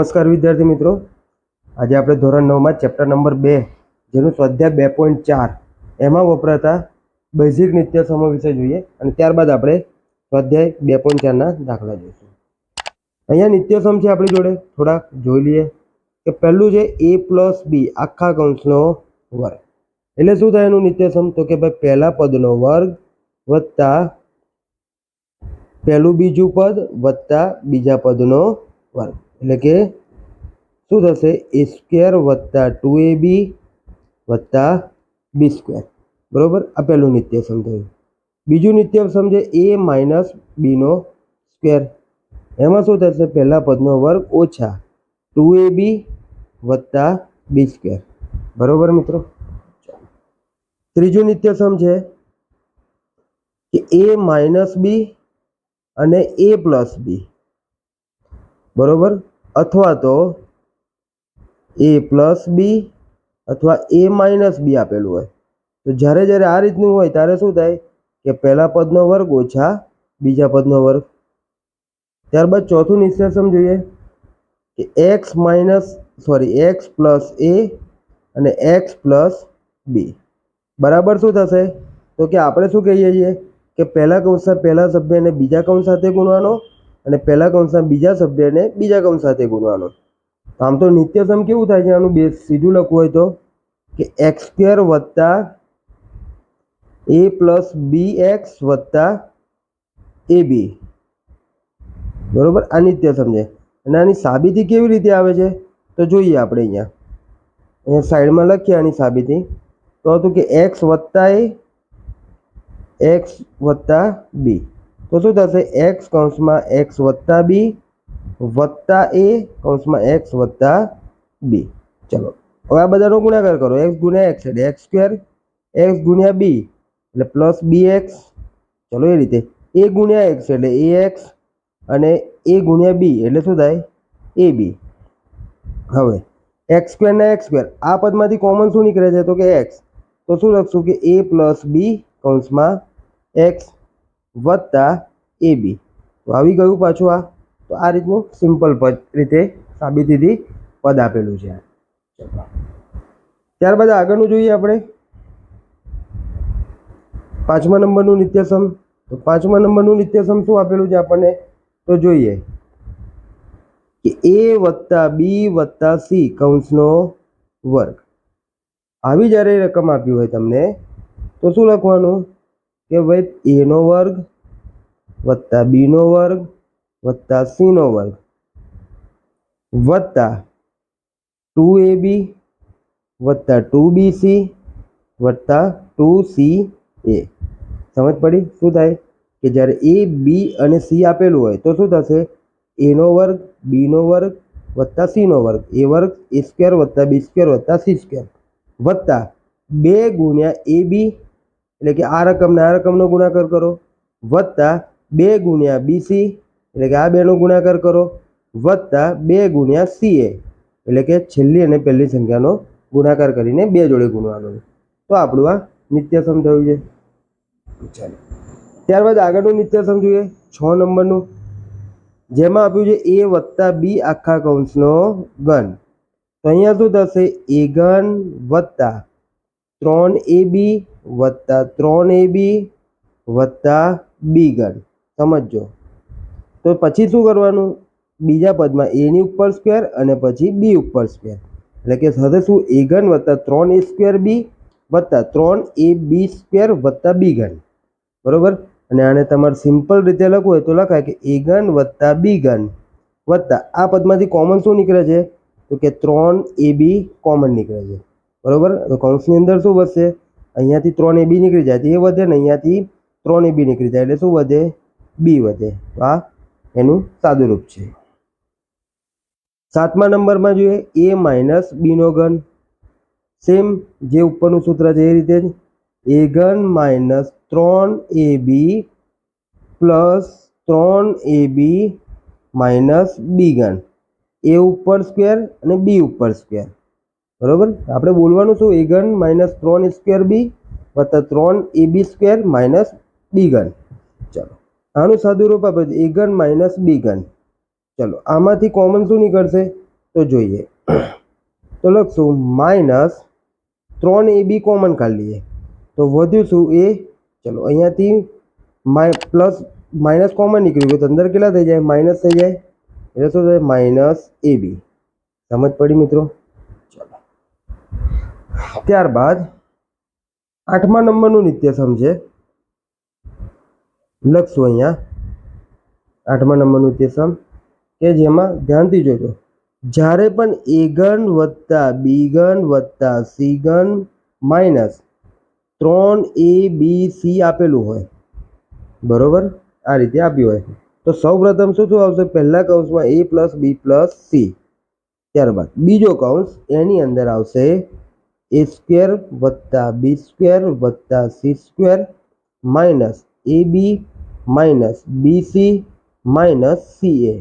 નમસ્કાર વિદ્યાર્થી મિત્રો. આજે આપણે ધોરણ નવમાં ચેપ્ટર નંબર બે, જેનું સ્વાધ્યાય બે પોઈન્ટ ચાર, એમાં વપરાતા બેઝિક નિત્ય સમૂહ વિશે જોઈએ અને ત્યારબાદ આપણે સ્વાધ્યાય બે પોઈન્ટ ચારના દાખલા જોઈશું. અહીંયા નિત્યસમ છે આપણી જોડે. થોડાક જોઈ લઈએ કે પહેલું છે એ પ્લસ બી આખા કૌંસનો વર્ગ. એટલે શું થાય એનું નિત્યસમ તો કે ભાઈ પહેલા પદનો વર્ગ વત્તા પહેલું બીજું પદ વત્તા બીજા પદનો વર્ગ. એટલે કે શું થશે? એ સ્ક્વેર વત્તા ટુ એ બી વત્તા બી સ્ક્વેર બરાબર? આ પહેલું નિત્ય સમજાયું. બીજું નિત્ય સમજે એ માઇનસ બીનો સ્ક્વેર એમાં શું થશે? પહેલાં પદનો વર્ગ ઓછા ટુ એ બી વત્તા બી સ્ક્વેર બરાબર મિત્રો? ત્રીજું નિત્ય સમજે કે એ માઇનસ બી અને એ પ્લસ બી બરોબર? અથવા તો એ પ્લસ બી અથવા એ માઇનસ બી આપેલું હોય. તો જ્યારે જ્યારે આ રીતનું હોય ત્યારે શું થાય કે પહેલા પદનો વર્ગ ઓછા બીજા પદનો વર્ગ. ત્યારબાદ ચોથું નિષ્કર્ષમ જોઈએ કે x minus, sorry, x plus a અને એક્સ પ્લસ બી. બરાબર શું થશે? તો કે આપણે શું કહીએ છીએ કે પહેલા કૌંસ, પહેલા સભ્યને બીજા કૌંસ સાથે ગુણવાનો અને પહેલા કૌંસના બીજા સભ્યને બીજા કૌંસ સાથે ગુણવાનો આમ તો નિત્યસમ કેવું થાય છે? આનું બે સીધું લખવું હોય તો? કે એક્સ સ્ક્વેર વત્તા એ પ્લસ બી એક્સ વત્તા એ બી બરોબર? આ નિત્ય સમજે અને આની સાબિતી કેવી રીતે આવે છે? તો જોઈએ આપણે અહીંયા. અહીંયા સાઈડમાં લખીએ આની સાબિતી. તો હતું કે એક્સ વત્તા એ એક્સ વત્તા બી તો શું થશે? એક્સ કૌંસમાં એક્સ વત્તા બી વત્તા એ કૌંસમાં એક્સ વત્તા બી ચલો. હવે આ બધાનો ગુણાકાર કરો. એક્સ ગુણ્યા એક્સ એટલે એક્સ સ્ક્વેર એક્સ ગુણ્યા બી એટલે પ્લસ બી એક્સ ચલો એ રીતે. એ ગુણ્યા એક્સ એટલે એ એક્સ અને એ ગુણ્યા બી એટલે શું થાય? એ બી હવે એક્સ સ્ક્વેરના એક્સ સ્ક્વેર આ પદમાંથી કોમન શું નીકળે છે? તો કે એક્સ તો શું લખશું કે એ પ્લસ બી કૌંસમાં એક્સ વત્તા એ બી. તો આવી ગયું પાછું આ. તો આ રીતનું સિમ્પલ પદ રીતે સાબિતીથી પદ આપેલું છે. ત્યારબાદ આગળનું જોઈએ આપણે. પાંચમા નંબરનું નિત્યસમ. તો પાંચમા નંબરનું નિત્યસમ શું આપેલું છે આપણને? તો જોઈએ. કે એ વત્તા બી વત્તા સી કૌંસનો વર્ગ. આવી જ્યારે રકમ આપી હોય તમને, તો શું લખવાનું? કે ભાઈ એનો વર્ગ વત્તા બીનો વર્ગ વત્તા સીનો વર્ગ. વત્તા ટુ એ બી વત્તા ટુ બી સી વત્તા ટુ સી એ સમજ પડી? શું થાય? કે જ્યારે એ બી અને સી આપેલું હોય, તો શું થશે? એનો વર્ગ બીનો વર્ગ વત્તા સીનો વર્ગ. એ વર્ગ એ સ્ક્વેર વત્તા બી સ્ક્વેર વત્તા સી સ્ક્વેર વત્તા બે ગુણ્યા એ બી એટલે કે આ રકમને આ રકમનો ગુણાકાર કરો. વત્તા બે ગુણ્યા બીસી, એટલે કે આ બેનો ગુણાકાર કરો. વત્તા બે ગુણ્યા સીએ, એટલે કે છેલ્લી અને પહેલી સંખ્યાનો ગુણાકાર કરીને બે જોડે ગુણવાનો તો આપણું આ નિત્યસમ થયું છે. ચાલો. ત્યારબાદ આગળનું નિત્યસમ જોઈએ. છ નંબરનું. જેમાં આપ્યું છે એ વત્તા બી આખા કૌંસનો ઘન. તો અહીંયા શું થશે? એ ઘન વત્તા ત્રણ એ બી વત્તા ત્રણ એ બી વત્તા બી ઘન સમજો તો પછી શું કરવાનું? બીજા પદમાં એની ઉપર સ્ક્વેર અને પછી બી ઉપર સ્ક્વેર એટલે કે થશે શું? એ ઘન વત્તા ત્રણ એ સ્ક્વેર બી વત્તા ત્રણ એ બી સ્ક્વેર વત્તા બી ઘન બરાબર? અને આને તમારે સિમ્પલ રીતે લખવું હોય તો લખાય કે એ ઘન વત્તા બી ઘન વત્તા. આ પદમાંથી કોમન શું નીકળે છે? તો કે ત્રણ એ બી કોમન નીકળે છે. બરાબર? તો કૌંસની અંદર શું વધશે? અહીંયાથી ત્રણ એ બી નીકળી જાય. તો એ વધે ને અહીંયાથી ત્રણ એ બી નીકળી જાય. એટલે શું વધે? બી વધે. તો આ એનું સાદુરૂપ છે. સાતમા નંબરમાં જોઈએ. એ માઇનસ બીનો ઘન. સેમ જે ઉપરનું સૂત્ર છે એ રીતે જ. એ ઘન માઇનસ ત્રણ એ બી પ્લસ ત્રણ એ બી માઇનસ બી ઘન. એ ઉપર સ્ક્વેર અને બી ઉપર સ્ક્વેર. બરોબર? આપણે બોલવાનું શું? એ ઘન માઇનસ ત્રણ સ્ક્વેર બી વત્તા ત્રણ એ બી સ્ક્વેર માઇનસ બી ઘન. ચલો. આનું સાદું રૂપ આપે છે એ ઘન માઇનસ બી ઘન. ચલો. આમાંથી કોમન શું નીકળશે? તો જોઈએ. તો લખશું માઇનસ ત્રણ એ બી કોમન કાઢી લઈએ. તો વધ્યું શું? એ ચલો. અહીંયાથી માય પ્લસ માઇનસ કોમન નીકળ્યું. તો અંદર કેટલા થઈ જાય? માઇનસ થઈ જાય. એટલે શું થાય? માઇનસ એ બી સમજ પડી મિત્રો? ત્યારબાદ આઠમા નંબરનું નિત્યસમ છે લખશું અહીંયા. આઠમા નંબરનું નિત્યસમ કે જેમાં ધ્યાનથી જોજો. જ્યારે પણ એ ઘન વત્તા બી ઘન વત્તા સી ઘન માઇનસ ત્રણ એ બી સી આપેલું હોય. બરોબર? આ રીતે આપ્યું હોય. તો સૌ પ્રથમ શું શું આવશે? પહેલા કૌંસમાં a plus b plus c ત્યારબાદ બીજો કૌંસ એની અંદર આવશે એ સ્ક્વેર વત્તા બી સ્ક્વેર વત્તા c square minus a b minus b c minus c a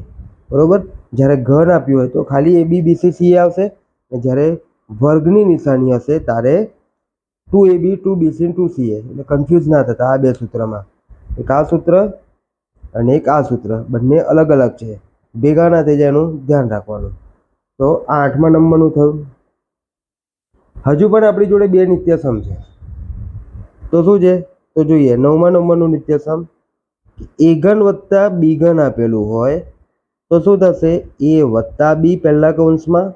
બરાબર? જ્યારે ઘન આપ્યું હોય તો ખાલી એ બી બીસી સી આવશે. અને જ્યારે વર્ગની નિશાની હશે ત્યારે two a b two b c two c a એટલે કન્ફ્યુઝ ના થતા આ બે સૂત્રમાં. એક આ સૂત્ર અને એક આ સૂત્ર. બંને અલગ અલગ છે. ભેગા ના થઈ જાય એનું ધ્યાન રાખવાનું. તો આ આઠમા નંબરનું થયું. હજુ પણ આપણી જોડે બે નિત્યસમ છે. તો શું છે? તો જોઈએ, નવમા નંબરનું નિત્યસમ એ ઘન વત્તા બી ઘન આપેલું હોય, તો શું થશે? એ વત્તા બી પહેલા કૌંસમાં,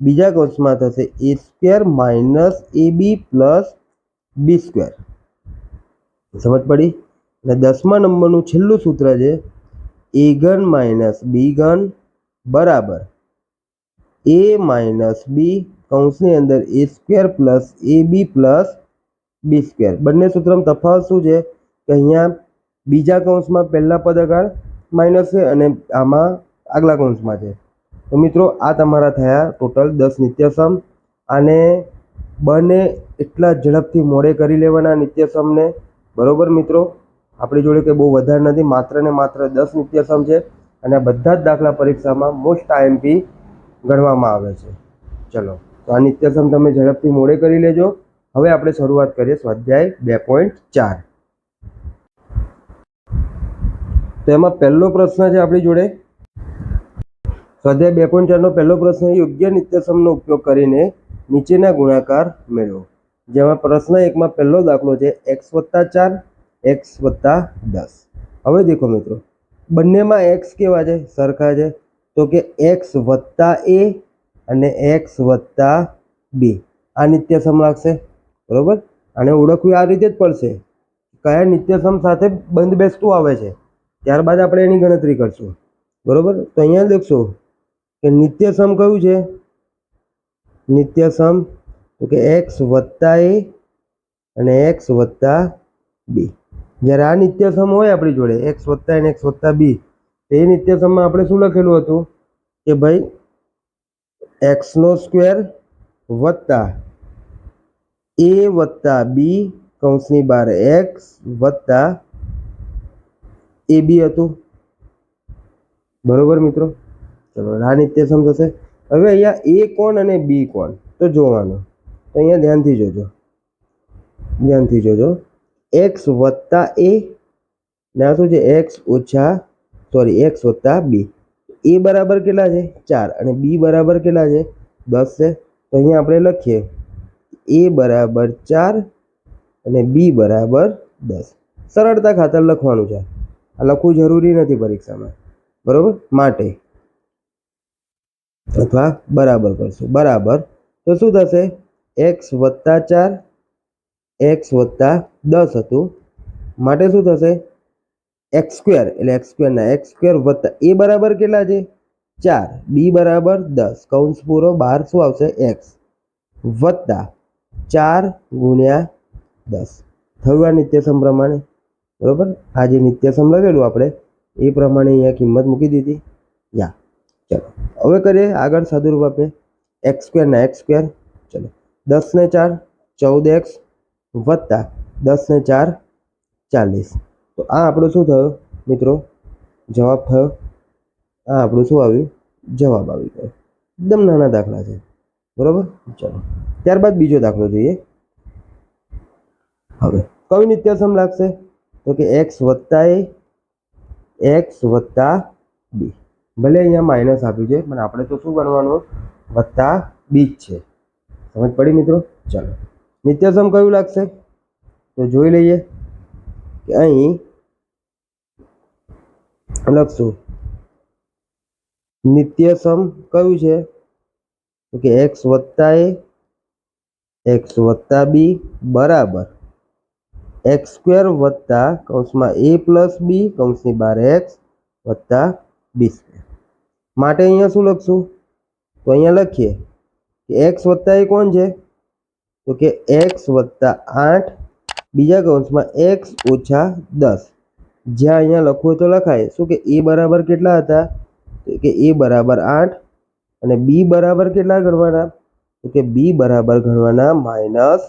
બીજા કૌંસમાં થશે a square minus a b plus b square. સમજ પડી? અને દસમા નંબરનું છેલ્લું સૂત્ર છે એ માઇનસ બી ઘન બરાબર એ માઇનસ બી કૌંસની અંદર a square plus a b plus b square. બંને સૂત્રમાં તફાવત શું છે? કે અહીંયા બીજા કૌંસમાં પહેલા પદ આગળ માઇનસ છે અને આમાં આગલા કૌંસમાં છે. તો મિત્રો, આ તમારા થયા ટોટલ દસ નિત્યસમ. અને બંને એટલા ઝડપથી મોડે કરી લેવાના નિત્યસમને. બરોબર મિત્રો? આપણી જોડે કંઈ બહુ વધારે નથી, માત્ર ને માત્ર દસ નિત્યસમ છે અને બધા જ દાખલા પરીક્ષામાં મોસ્ટ આઈએમપી ગણવામાં આવે છે. ચલો. તો આ નિત્યસમ તમે ઝડપથી મોડે કરી લેજો. હવે આપણે શરૂઆત કરીએ સ્વાધ્યાય બે પોઈન્ટ ચાર. તો એમાં પહેલો પ્રશ્ન છે આપણી જોડે. સ્વાધ્યાય બે પોઈન્ટ ચારનો પહેલો પ્રશ્ન, યોગ્ય નિત્યસમનો ઉપયોગ કરીને નીચેના ગુણાકાર મેળવો. જેમાં પ્રશ્ન એકમાં પહેલો દાખલો છે એક્સ વત્તા ચાર એક્સ વત્તા દસ. હવે દેખો મિત્રો, બંનેમાં એક્સ કેવા છે? સરખા છે. તો કે એક્સ વત્તા એ અને એક્સ વત્તા બી આ નિત્યસમ લાગશે, બરાબર? આને ઓળખવી આ રીતે જ પડશે કયા નિત્યસમ સાથે બંધ બેસતું આવે છે. ત્યારબાદ આપણે એની ગણતરી કરશું, બરાબર? તો અહીંયા દેખશો કે નિત્યસમ કયું છે? નિત્યસમ, તો કે એક્સ વત્તા એ અને એક્સ વત્તા બી જ્યારે આ નિત્યસમ હોય આપણી જોડે એક્સ વત્તા અને એક્સ વત્તા બી તો એ નિત્યસમમાં આપણે શું લખેલું હતું? કે ભાઈ એક્સનો સ્ક્વેર વત્તા એ વત્તા બી કૌંસની બહાર એક્સ વત્તા એ બી હતું. બરોબર મિત્રો? ચલો, આ નિત્યસમ થશે. હવે અહીંયા એ કોણ અને બી કોણ? તો જોવાનું. તો અહીંયા ધ્યાનથી જોજો. ધ્યાનથી જોજો. એક્સ વત્તા એ, ને શું છે? એક્સ ઓછા, સોરી, એક્સ વત્તા બી. એ બરાબર કેટલા છે? ચાર. અને બી બરાબર કેટલા છે? દસ છે. તો અહીંયા આપણે લખીએ. એ બરાબર ચાર અને બી બરાબર દસ. સરળતા ખાતર લખવાનું છે. આ લખવું જરૂરી નથી પરીક્ષામાં. બરોબર? માટે. અથવા બરાબર કરશું. બરાબર. તો શું થશે? એક્સ વત્તા ચાર, એક્સ વત્તા દસ હતું. માટે શું થશે? એક્સ સ્ક્વેર એટલે એક્સ સ્ક્વેરના એક્સ સ્ક્વેર વત્તા એ બરાબર કેટલા છે? ચાર. બી બરાબર દસ. કૌંસ પૂરો બહાર શું આવશે? એક્સ વત્તા ચાર ગુણ્યા દસ. થયું આ નિત્યસમ પ્રમાણે? બરોબર? આ જે નિત્યસમ લખેલું આપણે, એ પ્રમાણે અહીંયા કિંમત મૂકી દીધી. યા. ચલો. હવે કરીએ આગળ સાદુરૂપ આપે. એક્સ સ્ક્વેરના એક્સ સ્ક્વેર ચલો. દસ ને ચાર, ચૌદ એક્સ વત્તા દસ ને ચાર, ચાલીસ. તો આ આપણો શું થયો? મિત્રો, જવાબ થયો. આ આપણું શું આવ્યું? જવાબ આવી ગયો. એકદમ નાના દાખલા છે. બરાબર? ચાલો. ત્યારબાદ બીજો દાખલો જોઈએ. હવે, કયું નિત્યસમ લાગશે? તો કે એક્સ વત્તા એ એક્સ વત્તા બી ભલે અહીંયા માઇનસ આપ્યું છે, પણ આપણે તો શું ગણવાનું? વત્તા બી જ છે. સમજ પડી મિત્રો? ચાલો. નિત્યસમ કયું લાગશે? તો જોઈ લઈએ કે અહીં લખશું નિત્યસમ કયું છે? તો કે એક્સ વત્તા એ એક્સ વત્તા બી બરાબર. એક્સ સ્ક્વેર વત્તા કૌંસમાં એ પ્લસ બી કૌંસની બાર એક્સ વત્તા બી સ્ક્વેર માટે અહીંયા શું લખશું? તો અહીંયા લખીએ કે એક્સ વત્તા એ કોણ છે? તો કે એક્સ વત્તા આઠ, બીજા કૌંસમાં એક્સ ઓછા દસ. જ્યાં અહીંયા લખવું તો લખાય. શું કે એ બરાબર કેટલા હતા? કે એ બરાબર આઠ અને બી બરાબર કેટલા ગણવાના? તો કે બી બરાબર ગણવાના માઇનસ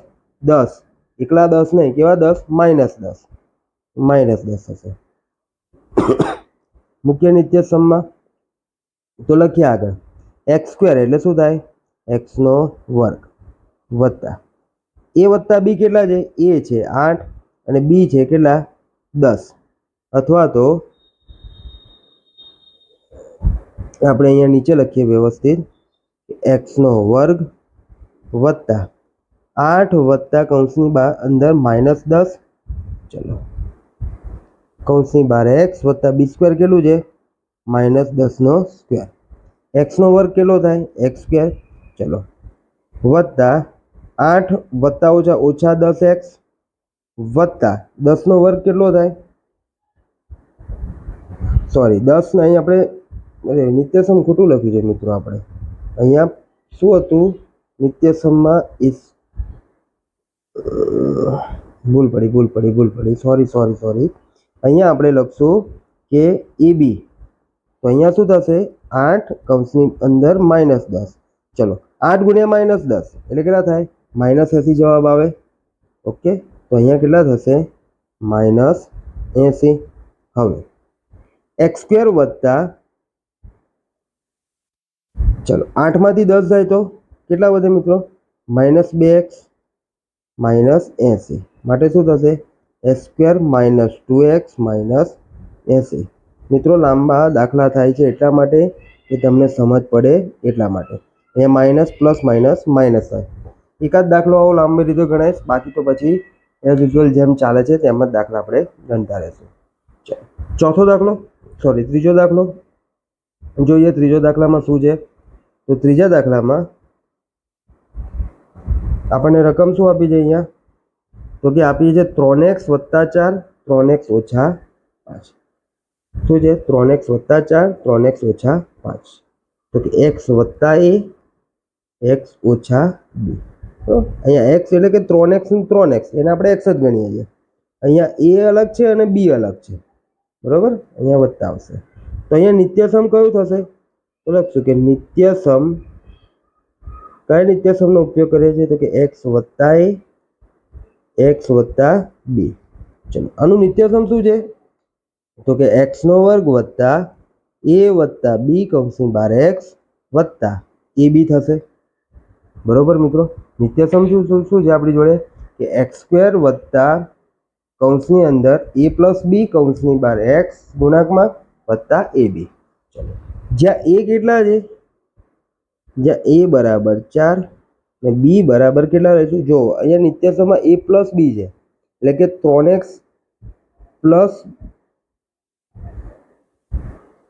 દસ. એકલા દસ નહીં, કેવા દસ? માઇનસ દસ. માઇનસ દસ હશે મુખ્ય નિત્ય સમમાં તો લખીએ આગળ. એક્સ સ્ક્વેર એટલે શું થાય? એક્સનો વર્ગ વત્તા. એ વત્તા બી કેટલા છે? એ છે આઠ અને બી છે કેટલા? દસ. અથવા તો આપણે અહીંયા નીચે લખીએ વ્યવસ્થિત એક્સનો વર્ગ વત્તા આઠ વત્તા કૌંસની બાર અંદર માઇનસ દસ. ચલો. કૌંસની બાર એક્સ વત્તા બી સ્ક્વેર કેટલું છે? માઇનસ દસનો સ્ક્વેર એક્સનો વર્ગ કેટલો થાય? એક્સ સ્ક્વેર ચલો. વત્તા આઠ વત્તા ઓછા ઓછા દસ એક્સ વત્તા દસનો વર્ગ કેટલો થાય? સોરી દસ ને અહીં આપણે, અરે, નિત્યસમ ખોટું લખ્યું છે મિત્રો આપણે. અહીંયા શું હતું? નિત્યસમમાં ઇસ ભૂલ પડી ભૂલ પડી ભૂલ પડી. સોરી સોરી સોરી અહીંયા આપણે લખશું કે એ બી તો અહીંયા શું થશે? આઠ કૌંસની અંદર માઇનસ દસ. ચલો, આઠ ગુણ્યા માઇનસ દસ. એટલે કેટલા થાય? માઇનસ એંસી જવાબ આવે. ઓકે? તો અહીંયા કેટલા થશે? માઇનસ એંસી. હવે એક્સ સ્ક્વેર વત્તા ચલો, આઠમાંથી દસ જાય તો કેટલા વધે મિત્રો? માઇનસ બે એક્સ, માઇનસ એંસી. માટે શું થશે? X square minus two x minus એંસી. મિત્રો, લાંબા દાખલા થાય છે એટલા માટે કે તમને સમજ પડે એટલા માટે. એ માઇનસ પ્લસ માઇનસ માઇનસ થાય. એકાદ દાખલો આવો લાંબી રીતે ગણાઈશ. બાકી તો પછી એઝ યુઝ્યુઅલ જેમ ચાલે છે તેમ જ દાખલા આપણે ગણતા રહેશું. ચોથો દાખલો. સોરી ત્રીજો દાખલો. જોઈએ ત્રીજો દાખલામાં શું છે? તો ત્રીજા દાખલામાં આપણને રકમ શું આપી છે અહીંયા? તો કે આપી છે ત્રણ એક્સ વત્તા ચાર, ત્રણ એક્સ ઓછા પાંચ. શું છે? ત્રણ એક્સ વત્તા ચાર, ત્રણ એક્સ ઓછા પાંચ. તો કે એક્સ વત્તા એ, એક્સ ઓછા બી. અહીંયા એક્સ એટલે કે ત્રણ એક્સ ત્રણ એક્સ. એને આપણે એક્સ જ ગણીએ છીએ. અહીંયા એ અલગ છે અને બી અલગ છે. બરાબર? અહીંયા વત્તા આવશે. તો અહીંયા નિત્યસમ કયું થશે? તો લખશું કે નિત્યસમ. કયા નિત્યસમનો ઉપયોગ કરીએ છીએ? તો કે એક્સ વત્તા એ એક્સ વત્તા બી ચલો, આનું નિત્યસમ શું છે? તો કે એક્સનો વર્ગ વત્તા એ વત્તા બી કૌંસની બાર એક્સ વત્તા એ બી થશે. બરોબર મિત્રો? નિત્યસમ શું શું છે આપણી જોડે? કે એક્સ સ્ક્વેર વત્તા કૌંસની અંદર એ પ્લસ બી, કૌંસની બહાર એક્સ, ગુણાંકમાં વત્તા એ બી. ચલો. જ્યાં એ કેટલા છે? જ્યાં એ બરાબર ચાર ને બી બરાબર કેટલા રહેશે જો અહીંયા નિત્યસમમાં એ પ્લસ બી છે. એટલે કે ત્રણ એક્સ પ્લસ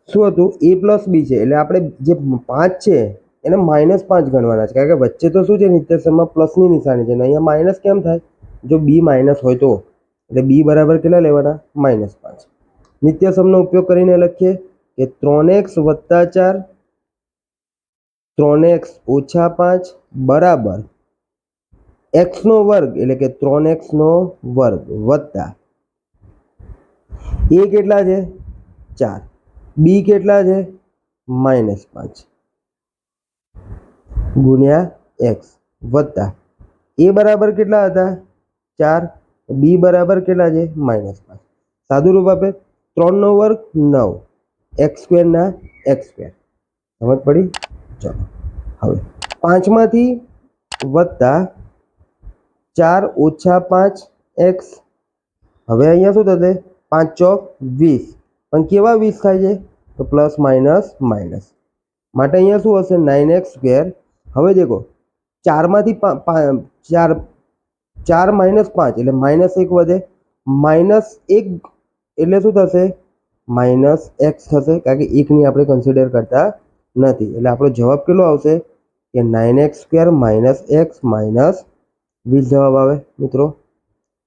શું હતું? એ પ્લસ બી છે. એટલે આપણે જે પાંચ છે, એને માઇનસ પાંચ ગણવાના છે. કારણ કે વચ્ચે તો શું છે? નિત્યસમમાં પ્લસની નિશાની છે. ને અહીંયા માઇનસ કેમ થાય? જો બી માઇનસ હોય તો. એટલે બી બરાબર કેટલા લેવાના? માઇનસ પાંચ. નિત્યસમનો ઉપયોગ કરીને લખીએ કે ત્રણ એક્સ વત્તા ચાર, ત્રણ એક્સ ઓછા પાંચ, બરાબર. એક્સનો વર્ગ એટલે કે ત્રણ એક્સનો વર્ગ વત્તા એ કેટલા છે? ચાર. બી કેટલા છે? માઇનસ પાંચ. ગુણ્યા એક્સ વત્તા. એ બરાબર કેટલા હતા? ચાર. બી બરાબર કેટલા છે? માઇનસ પાંચ. સાદું રૂપ આપે? ત્રણનો વર્ગ નવ. એક્સ સ્ક્વેરના એક્સ સ્ક્વેર સમજ પડી? ચલો. હવે પાંચમાંથી વત્તા ચાર ઓછા પાંચ એક્સ હવે અહીંયા શું થશે? પાંચ ચોક વીસ. પણ કેવા વીસ થાય છે? તો પ્લસ માઇનસ માઇનસ માટે અહીંયા શું હશે? નાઇન એક્સ સ્ક્વેર હવે દેખો ચારમાંથી પા- પા- ચાર ચાર માઇનસ પાંચ, એટલે માઇનસ એક વધે. માઇનસ એક, એટલે શું થશે? માઇનસ એક્સ થશે, કારણ કે એકની આપણે કન્સિડર કરતા નથી. એટલે આપણો જવાબ કેટલો આવશે? કે nine x square minus x minus વીસ જવાબ આવે, મિત્રો.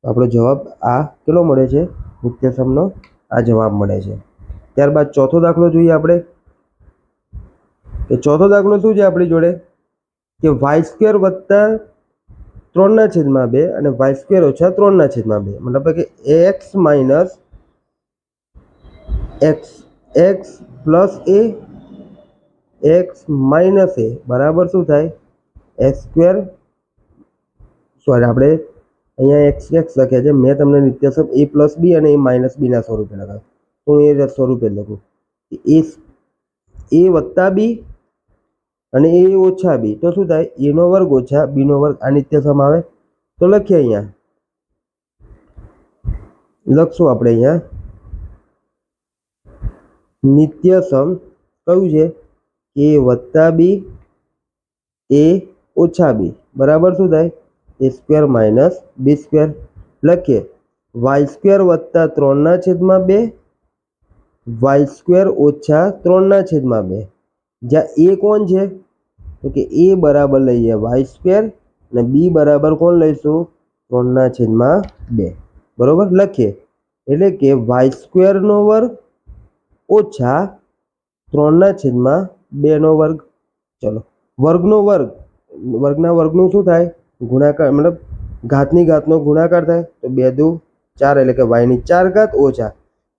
આપણો જવાબ આ કેટલો મળે છે? નિત્યસમનો આ જવાબ મળે છે. ત્યારબાદ ચોથો દાખલો જોઈએ આપણે. કે ચોથો દાખલો શું છે આપણી જોડે? કે વાય સ્ક્વેર વત્તા ત્રણના છેદમાં બે અને વાય સ્ક્વેર ઓછા ત્રણના છેદમાં બે. મતલબ કે x minus x x plus a x minus a બરાબર શું થાય? એક્સ સ્ક્વેર સોરી આપણે અહીંયા એક્સ એક્સ લખ્યા છે. મેં તમને નિત્યસબ એ પ્લસ બી અને એ માઇનસ બીના સ્વરૂપે લખાવ્યું તો હું એ સ્વરૂપે લખું. એ એ વત્તા બી અને એ ઓછા બી. તો શું થાય? એનો વર્ગ ઓછા બીનો વર્ગ આ નિત્યસમ આવે તો લખીએ અહીંયા. લખશું આપણે અહીંયા. નિત્યસમ કયું છે? એ વત્તા બી, એ ઓછા બી. બરાબર શું થાય? A square minus b square. લખીએ. વાય સ્ક્વેર વત્તા ત્રણના છેદમાં બે. વાય સ્ક્વેર ઓછા ત્રણના છેદમાં બે. જ્યાં એ કોણ છે? તો કે એ બરાબર લઈએ વાય સ્ક્વેર અને બી બરાબર કોણ લઈશું? ત્રણના છેદમાં બે. બરાબર? લખીએ. એટલે કે વાય સ્ક્વેરનો વર્ગ ઓછા ત્રણના છેદમાં બેનો વર્ગ. ચલો. વર્ગનો વર્ગ. વર્ગના વર્ગનું શું થાય? ગુણાકાર, મતલબ ઘાતની ઘાતનો ગુણાકાર થાય. તો બે દુ ચાર એટલે કે વાયની ચાર ઘાત ઓછા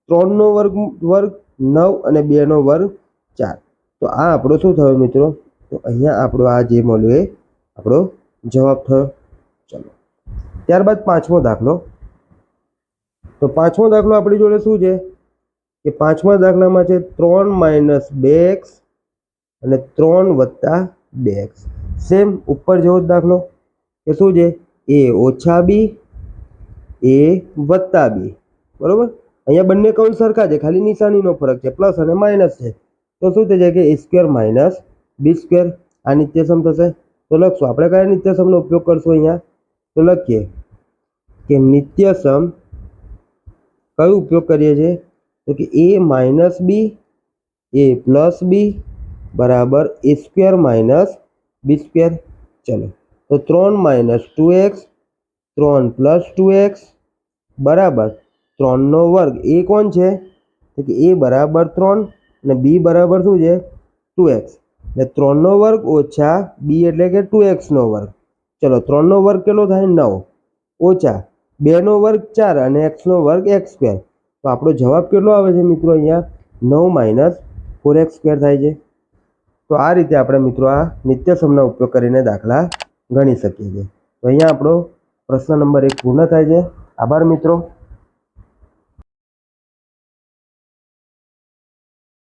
ત્રણનો વર્ગ વર્ગ નવ અને બેનો વર્ગ ચાર. તો આ આપણો શું થયો મિત્રો? તો અહીંયા આપણો આ જે મળ્યો એ આપણો જવાબ થયો. ચલો. ત્યારબાદ પાંચમો દાખલો. તો પાંચમો દાખલો આપણી જોડે શું છે? કે પાંચમા દાખલામાં છે ત્રણ માઇનસ બે એક્સ અને ત્રણ વત્તા બે એક્સ. સેમ ઉપર જેવો જ દાખલો. કે શું છે? એ ઓછા બી, એ વત્તા બી. બરાબર? અહીંયા બંને કૌંસ સરખા છે, ખાલી નિશાનીનો ફરક છે, પ્લસ અને માઇનસ છે. તો શું થઈ જાય કે a square minus b square આ નિત્યસમ થશે. તો લખશું. આપણે કયા નિત્યસમનો ઉપયોગ કરશું અહીંયા? તો લખીએ કે નિત્યસમ કયો ઉપયોગ કરીએ છીએ? તો કે એ માઇનસ બી એ પ્લસ બી બરાબર a square minus b square ચલો. તો ત્રણ માઇનસ ટુ એક્સ ત્રણ પ્લસ ટુ એક્સ બરાબર ત્રણનો વર્ગ. એ કોણ છે? તો કે એ બરાબર ત્રણ અને બી બરાબર શું છે? ટુ એક્સ એટલે ત્રણનો વર્ગ ઓછા બી એટલે કે ટુ એક્સનો વર્ગ. ચલો, ત્રણનો વર્ગ કેટલો થાય? નવ. ઓછા બેનો વર્ગ ચાર અને એક્સનો વર્ગ એક્સ સ્ક્વેર. તો આપણો જવાબ કેટલો આવે છે મિત્રો અહીંયા? નવ માઇનસ ફોર એક્સ સ્ક્વેર થાય છે. તો આ રીતે આપણે મિત્રો આ નિત્યસમનો ઉપયોગ કરીને દાખલા ગણી શકીએ છીએ. તો અહીંયા આપણો પ્રશ્ન નંબર એક પૂર્ણ થાય છે. આભાર મિત્રો.